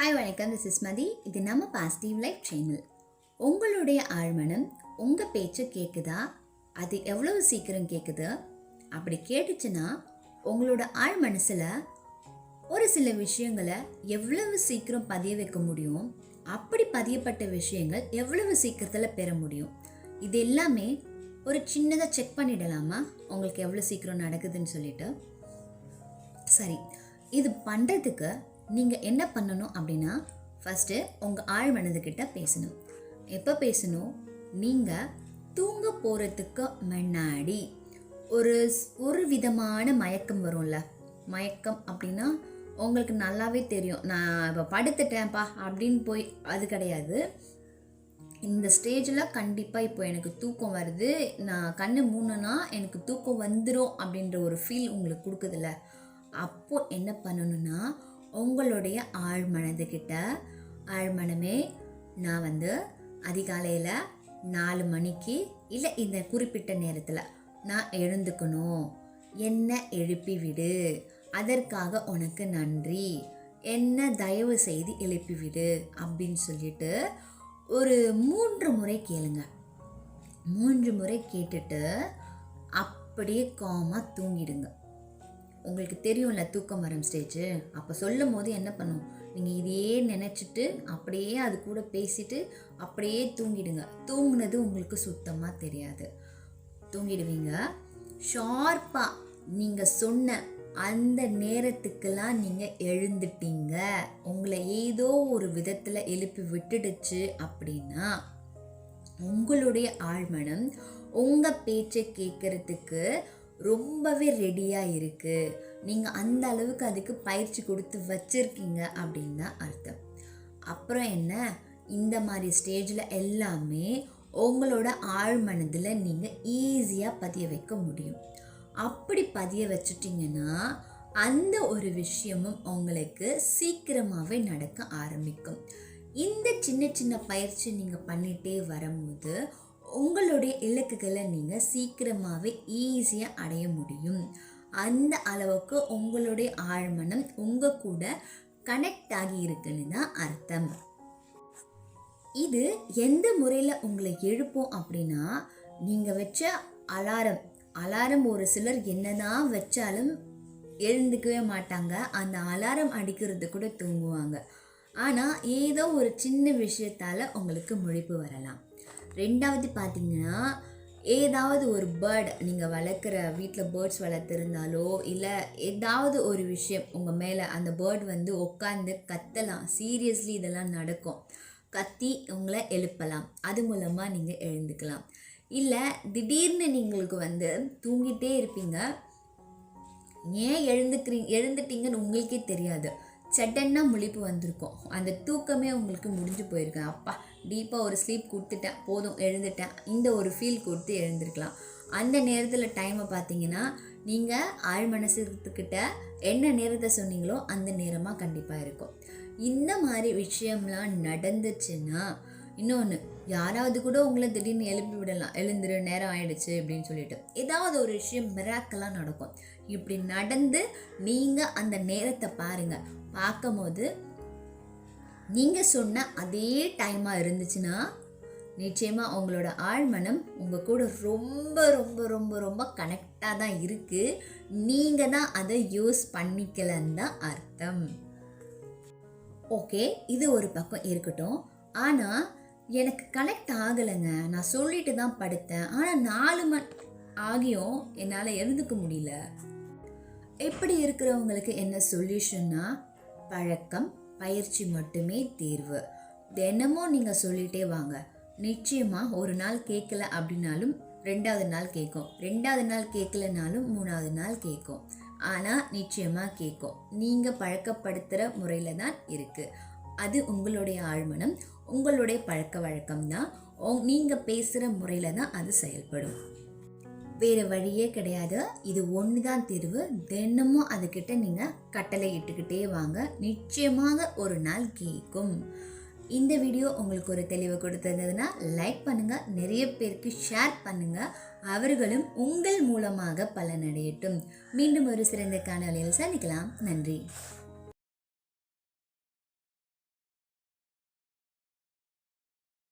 Hi வணக்கம். This is மதி இது நம்ம பாசிட்டிவ் லைஃப் சேனல் உங்களுடைய ஆழ்மனம் உங்கள் பேச்சை கேட்குதா அது எவ்வளவு சீக்கிரம் கேட்குது அப்படி கேட்டுச்சுன்னா உங்களோட ஆழ் மனசில் ஒரு சில விஷயங்களை எவ்வளவு சீக்கிரம் பதிய வைக்க முடியும்? அப்படி பதியப்பட்ட விஷயங்கள் எவ்வளவு சீக்கிரத்தில் பெற முடியும்? இது எல்லாமே ஒரு சின்னதாக செக் பண்ணிடலாமா? உங்களுக்கு எவ்வளோ சீக்கிரம் நடக்குதுன்னு சொல்லிட்டு. சரி இது பண்ணுறதுக்கு நீங்கள் என்ன பண்ணணும் அப்படின்னா ஃபஸ்ட்டு உங்கள் ஆழ் மனதுக்கிட்ட பேசணும். எப்போ பேசணும்? நீங்கள் தூங்க போகிறதுக்கு முன்னாடி ஒரு ஒரு விதமான மயக்கம் வரும்ல. மயக்கம் அப்படின்னா உங்களுக்கு நல்லாவே தெரியும். நான் இப்போ படுத்துட்டேன்ப்பா அப்படின்னு போய் அது கிடையாது. இந்த ஸ்டேஜில் கண்டிப்பாக இப்போ எனக்கு தூக்கம் வருது. நான் கண்ணு மூணுனா எனக்கு தூக்கம் வந்துடும் அப்படின்ற ஒரு ஃபீல் உங்களுக்கு கொடுக்குதுல்ல. அப்போது என்ன பண்ணணுன்னா உங்களுடைய ஆழ்மனதுக்கிட்ட ஆழ்மனமே நான் வந்து அதிகாலையில் நாலு மணிக்கு இல்லை இந்த குறிப்பிட்ட நேரத்தில் நான் எழுந்துக்கணும். என்ன எழுப்பி விடு. அதற்காக உனக்கு நன்றி. என்ன தயவு செய்து எழுப்பி விடு அப்படின்னு சொல்லிட்டு ஒரு மூன்று முறை கேளுங்க. மூன்று முறை கேட்டுட்டு அப்படியே காமாக தூங்கிடுங்க. உங்களுக்கு தெரியும்ல தூக்கம் வரும் ஸ்டேஜு அப்போ சொல்லும் போது என்ன பண்ணும்? நீங்கள் இதையே நினச்சிட்டு அப்படியே அது கூட பேசிட்டு அப்படியே தூங்கிடுங்க. தூங்குனது உங்களுக்கு சுத்தமாக தெரியாது. தூங்கிடுவீங்க. ஷார்ப்பாக நீங்கள் சொன்ன அந்த நேரத்துக்கெல்லாம் நீங்கள் எழுந்துட்டீங்க. உங்களை ஏதோ ஒரு விதத்தில் எழுப்பி விட்டுடுச்சு அப்படின்னா உங்களுடைய ஆழ்மனம் உங்கள் பேச்சை கேட்குறதுக்கு ரொம்பவே ரெடியாக இருக்குது நீங்கள் அந்த அளவுக்கு அதுக்கு பயிற்சி கொடுத்து வச்சுருக்கீங்க அப்படின்னு தான் அர்த்தம். அப்புறம் என்ன? இந்த மாதிரி ஸ்டேஜில் எல்லாமே உங்களோட ஆழ்மனதில் நீங்கள் ஈஸியாக பதிய வைக்க முடியும். அப்படி பதிய வச்சுட்டிங்கன்னா அந்த ஒரு விஷயமும் உங்களுக்கு சீக்கிரமாகவே நடக்க ஆரம்பிக்கும். இந்த சின்ன சின்ன பயிற்சி நீங்கள் பண்ணிகிட்டே வரும்போது உங்களுடைய இலக்குகளை நீங்கள் சீக்கிரமாகவே ஈஸியாக அடைய முடியும். அந்த அளவுக்கு உங்களுடைய ஆழ்மனம் உங்கள் கூட கனெக்ட் ஆகி இருக்குன்னு தான் அர்த்தம். இது எந்த முறையில் உங்களை எழுப்போம் அப்படின்னா நீங்கள் வச்ச அலாரம் அலாரம் ஒரு சிலர் என்னதான் வச்சாலும் எழுந்துக்கவே மாட்டாங்க. அந்த அலாரம் அடிக்கிறது கூட தூங்குவாங்க. ஆனால் ஏதோ ஒரு சின்ன விஷயத்தால் உங்களுக்கு முழிப்பு வரலாம். ரெண்டாவது பார்த்தீங்கன்னா ஏதாவது ஒரு பேர்ட் நீங்கள் வளர்க்குற வீட்டில் பேர்ட்ஸ் வளர்த்துருந்தாலோ இல்லை ஏதாவது ஒரு விஷயம் உங்கள் மேலே அந்த பேர்ட் வந்து உட்காந்து கத்தலாம். சீரியஸ்லி இதெல்லாம் நடக்கும். கத்தி உங்களை எழுப்பலாம். அது மூலமாக நீங்கள் எழுந்துக்கலாம். இல்லை திடீர்னு நீங்களுக்கு வந்து தூங்கிட்டே இருப்பீங்க. ஏன் எழுந்துக்கிறீங்க எழுந்துட்டீங்கன்னு உங்களுக்கே தெரியாது. சட்டன்னா முழிப்பு வந்திருக்கும். அந்த தூக்கமே உங்களுக்கு முடிஞ்சு போயிருக்கு அப்பா டீப்பாக ஒரு ஸ்லீப் கொடுத்துட்டேன். போதும் எழுந்துட்டேன். இந்த ஒரு ஃபீல் கொடுத்து எழுந்திருக்கலாம். அந்த நேரத்தில் டைமை பார்த்தீங்கன்னா நீங்கள் ஆழ் மனசுக்கிட்ட என்ன நேரத்தை சொன்னீங்களோ அந்த நேரமாக கண்டிப்பாக இருக்கும். இந்த மாதிரி விஷயம்லாம் நடந்துச்சுன்னா இன்னொன்று யாராவது கூட உங்களை திடீர்னு எழுப்பி விடலாம். எழுந்துரு நேரம் ஆயிடுச்சு அப்படின்னு சொல்லிட்டு. ஏதாவது ஒரு விஷயம் மிராக்கெல்லாம் நடக்கும். இப்படி நடந்து நீங்கள் அந்த நேரத்தை பாருங்கள் பார்க்கும்போது நீங்கள் சொன்ன அதே டைமாக இருந்துச்சுன்னா நிச்சயமாக உங்களோட ஆழ்மனம் உங்கள் கூட ரொம்ப ரொம்ப ரொம்ப ரொம்ப கனெக்டாக தான் இருக்குது நீங்கள் தான் அதை யூஸ் பண்ணிக்கலன்னு தான் அர்த்தம். ஓகே இது ஒரு பக்கம் இருக்கட்டும். ஆனால் எனக்கு கனெக்ட் ஆகலைங்க. நான் சொல்லிட்டு தான் படுத்தேன். ஆனால் நாலு மணி ஆகியும் என்னால் எழுந்துக்க முடியல. எப்படி இருக்கிறவங்களுக்கு என்ன சொல்யூஷன்னா பழக்கம் பயிற்சி மட்டுமே தீர்வு. தினமும் நீங்கள் சொல்லிகிட்டே வாங்க. நிச்சயமாக ஒரு நாள் கேட்கல அப்படின்னாலும் ரெண்டாவது நாள் கேட்கும் ரெண்டாவது நாள் கேட்கலனாலும் மூணாவது நாள் கேட்கும் ஆனால் நிச்சயமாக கேட்கும் நீங்கள் பழக்கப்படுத்துகிற முறையில் தான் இருக்குது அது உங்களுடைய ஆழ்மனம் உங்களுடைய பழக்க வழக்கம் தான் நீங்கள் பேசுகிற முறையில் தான் அது செயல்படும். வேறு வழியே கிடையாது. இது ஒன்று தான் தீர்வு. தினமும் அதுக்கிட்ட நீங்கள் கட்டளை இட்டுக்கிட்டே வாங்க. நிச்சயமாக ஒரு நாள் கேட்கும் இந்த வீடியோ உங்களுக்கு ஒரு தெளிவு கொடுத்துருந்ததுன்னா லைக் பண்ணுங்கள் நிறைய பேருக்கு ஷேர் பண்ணுங்கள் அவர்களும் உங்கள் மூலமாக பலனடையட்டும். மீண்டும் ஒரு சிறந்த காணொலியில் சந்திக்கலாம். நன்றி.